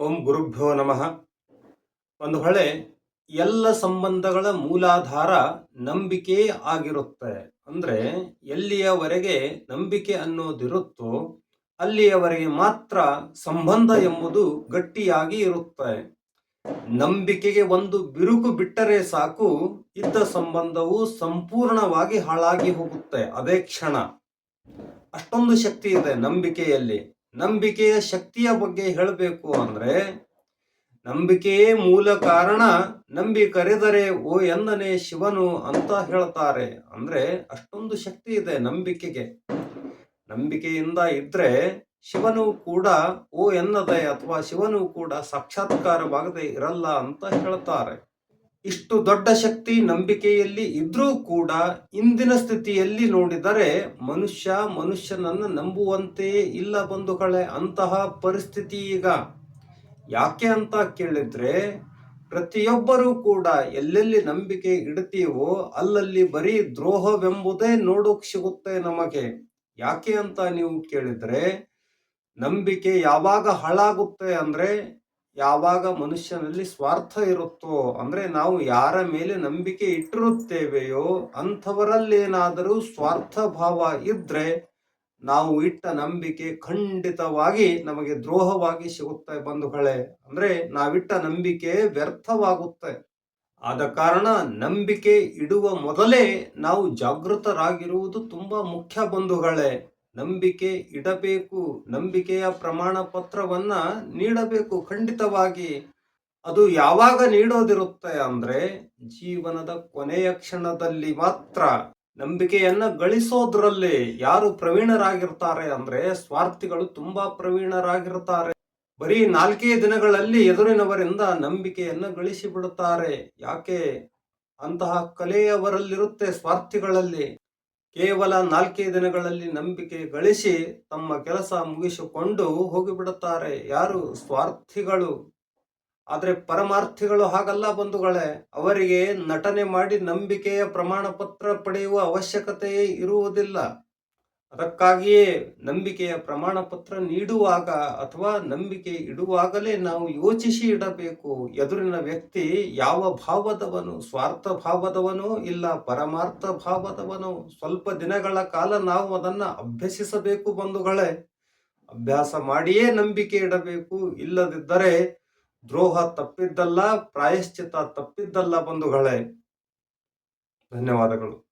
ಓಂ ಗುರುಭ್ಯೋ ನಮಃ. ಒಂದು ಹೊಳೆ, ಎಲ್ಲ ಸಂಬಂಧಗಳ ಮೂಲಾಧಾರ ನಂಬಿಕೆ ಆಗಿರುತ್ತೆ. ಅಂದ್ರೆ ಎಲ್ಲಿಯವರೆಗೆ ನಂಬಿಕೆ ಅನ್ನೋದಿರುತ್ತೋ, ಅಲ್ಲಿಯವರೆಗೆ ಮಾತ್ರ ಸಂಬಂಧ ಎಂಬುದು ಗಟ್ಟಿಯಾಗಿ ಇರುತ್ತೆ. ನಂಬಿಕೆಗೆ ಒಂದು ಬಿರುಕು ಬಿಟ್ಟರೆ ಸಾಕು, ಇದ್ದ ಸಂಬಂಧವು ಸಂಪೂರ್ಣವಾಗಿ ಹಾಳಾಗಿ ಹೋಗುತ್ತೆ, ಅದೇ ಕ್ಷಣ. ಅಷ್ಟೊಂದು ಶಕ್ತಿ ಇದೆ ನಂಬಿಕೆಯಲ್ಲಿ. ನಂಬಿಕೆಯ ಶಕ್ತಿಯ ಬಗ್ಗೆ ಹೇಳಬೇಕು ಅಂದ್ರೆ, ನಂಬಿಕೆಯೇ ಮೂಲ ಕಾರಣ, ನಂಬಿ ಕರೆದರೆ ಓ ಎಂದನೆ ಶಿವನು ಅಂತ ಹೇಳ್ತಾರೆ. ಅಂದ್ರೆ ಅಷ್ಟೊಂದು ಶಕ್ತಿ ಇದೆ ನಂಬಿಕೆಗೆ. ನಂಬಿಕೆಯಿಂದ ಇದ್ರೆ ಶಿವನು ಕೂಡ ಓ ಎನ್ನದೆ ಅಥವಾ ಶಿವನು ಕೂಡ ಸಾಕ್ಷಾತ್ಕಾರವಾಗದೆ ಇರಲ್ಲ ಅಂತ ಹೇಳ್ತಾರೆ. ಇಷ್ಟು ದೊಡ್ಡ ಶಕ್ತಿ ನಂಬಿಕೆಯಲ್ಲಿ ಇದ್ರೂ ಕೂಡ ಇಂದಿನ ಸ್ಥಿತಿಯಲ್ಲಿ ನೋಡಿದರೆ ಮನುಷ್ಯ ಮನುಷ್ಯನನ್ನು ನಂಬುವಂತೆಯೇ ಇಲ್ಲ ಬಂಧುಗಳೇ ಅಂತಹ ಪರಿಸ್ಥಿತಿ ಈಗ. ಯಾಕೆ ಅಂತ ಕೇಳಿದ್ರೆ, ಪ್ರತಿಯೊಬ್ಬರೂ ಕೂಡ ಎಲ್ಲೆಲ್ಲಿ ನಂಬಿಕೆ ಇಡ್ತೀವೋ ಅಲ್ಲಲ್ಲಿ ಬರೀ ದ್ರೋಹವೆಂಬುದೇ ನೋಡೋಕ್ ಸಿಗುತ್ತೆ ನಮಗೆ. ಯಾಕೆ ಅಂತ ನೀವು ಕೇಳಿದ್ರೆ, ನಂಬಿಕೆ ಯಾವಾಗ ಹಾಳಾಗುತ್ತೆ ಅಂದ್ರೆ ಯಾವಾಗ ಮನುಷ್ಯನಲ್ಲಿ ಸ್ವಾರ್ಥ ಇರುತ್ತೋ, ಅಂದ್ರೆ ನಾವು ಯಾರ ಮೇಲೆ ನಂಬಿಕೆ ಇಟ್ಟಿರುತ್ತೇವೆಯೋ, ಅಂಥವರಲ್ಲೇನಾದರೂ ಸ್ವಾರ್ಥ ಭಾವ ಇದ್ರೆ ನಾವು ಇಟ್ಟ ನಂಬಿಕೆ ಖಂಡಿತವಾಗಿ ನಮಗೆ ದ್ರೋಹವಾಗಿ ಸಿಗುತ್ತೆ ಬಂಧುಗಳೇ. ಅಂದ್ರೆ ನಾವಿಟ್ಟ ನಂಬಿಕೆ ವ್ಯರ್ಥವಾಗುತ್ತೆ. ಆದ ಕಾರಣ ನಂಬಿಕೆ ಇಡುವ ಮೊದಲೇ ನಾವು ಜಾಗೃತರಾಗಿರುವುದು ತುಂಬಾ ಮುಖ್ಯ ಬಂಧುಗಳೇ. ನಂಬಿಕೆ ಇಡಬೇಕು, ನಂಬಿಕೆಯ ಪ್ರಮಾಣ ಪತ್ರವನ್ನ ನೀಡಬೇಕು. ಖಂಡಿತವಾಗಿ ಅದು ಯಾವಾಗ ನೀಡೋದಿರುತ್ತೆ ಅಂದ್ರೆ ಜೀವನದ ಕೊನೆಯ ಕ್ಷಣದಲ್ಲಿ ಮಾತ್ರ. ನಂಬಿಕೆಯನ್ನ ಗಳಿಸೋದ್ರಲ್ಲಿ ಯಾರು ಪ್ರವೀಣರಾಗಿರ್ತಾರೆ ಅಂದ್ರೆ ಸ್ವಾರ್ಥಿಗಳು ತುಂಬಾ ಪ್ರವೀಣರಾಗಿರ್ತಾರೆ. ಬರೀ ನಾಲ್ಕೇ ದಿನಗಳಲ್ಲಿ ಎದುರಿನವರಿಂದ ನಂಬಿಕೆಯನ್ನ ಗಳಿಸಿ ಬಿಡುತ್ತಾರೆ ಯಾಕೆ? ಅಂತಹ ಕಲೆಯವರಲ್ಲಿರುತ್ತೆ ಸ್ವಾರ್ಥಿಗಳಲ್ಲಿ. ಕೇವಲ ನಾಲ್ಕೇ ದಿನಗಳಲ್ಲಿ ನಂಬಿಕೆ ಗಳಿಸಿ ತಮ್ಮ ಕೆಲಸ ಮುಗಿಸಿಕೊಂಡು ಹೋಗಿಬಿಡುತ್ತಾರೆ. ಯಾರು ಸ್ವಾರ್ಥಿಗಳು? ಆದರೆ ಪರಮಾರ್ಥಿಗಳು ಹಾಗಲ್ಲ ಬಂಧುಗಳೇ. ಅವರಿಗೆ ನಟನೆ ಮಾಡಿ ನಂಬಿಕೆಯ ಪ್ರಮಾಣ ಪತ್ರ ಪಡೆಯುವ ಅವಶ್ಯಕತೆಯೇ ಇರುವುದಿಲ್ಲ. ಅದಕ್ಕಾಗಿಯೇ ನಂಬಿಕೆಯ ಪ್ರಮಾಣ ಪತ್ರ ನೀಡುವಾಗ ಅಥವಾ ನಂಬಿಕೆ ಇಡುವಾಗಲೇ ನಾವು ಯೋಚಿಸಿ ಇಡಬೇಕು. ಎದುರಿನ ವ್ಯಕ್ತಿ ಯಾವ ಭಾವದವನು, ಸ್ವಾರ್ಥ ಭಾವದವನು ಇಲ್ಲ ಪರಮಾರ್ಥ ಭಾವದವನು, ಸ್ವಲ್ಪ ದಿನಗಳ ಕಾಲ ನಾವು ಅದನ್ನ ಅಭ್ಯಸಿಸಬೇಕು ಬಂಧುಗಳೇ. ಅಭ್ಯಾಸ ಮಾಡಿಯೇ ನಂಬಿಕೆ ಇಡಬೇಕು. ಇಲ್ಲದಿದ್ದರೆ ದ್ರೋಹ ತಪ್ಪಿದ್ದಲ್ಲ ಪ್ರಾಯಶ್ಚಿತ ತಪ್ಪಿದ್ದಲ್ಲ ಬಂಧುಗಳೇ. ಧನ್ಯವಾದಗಳು.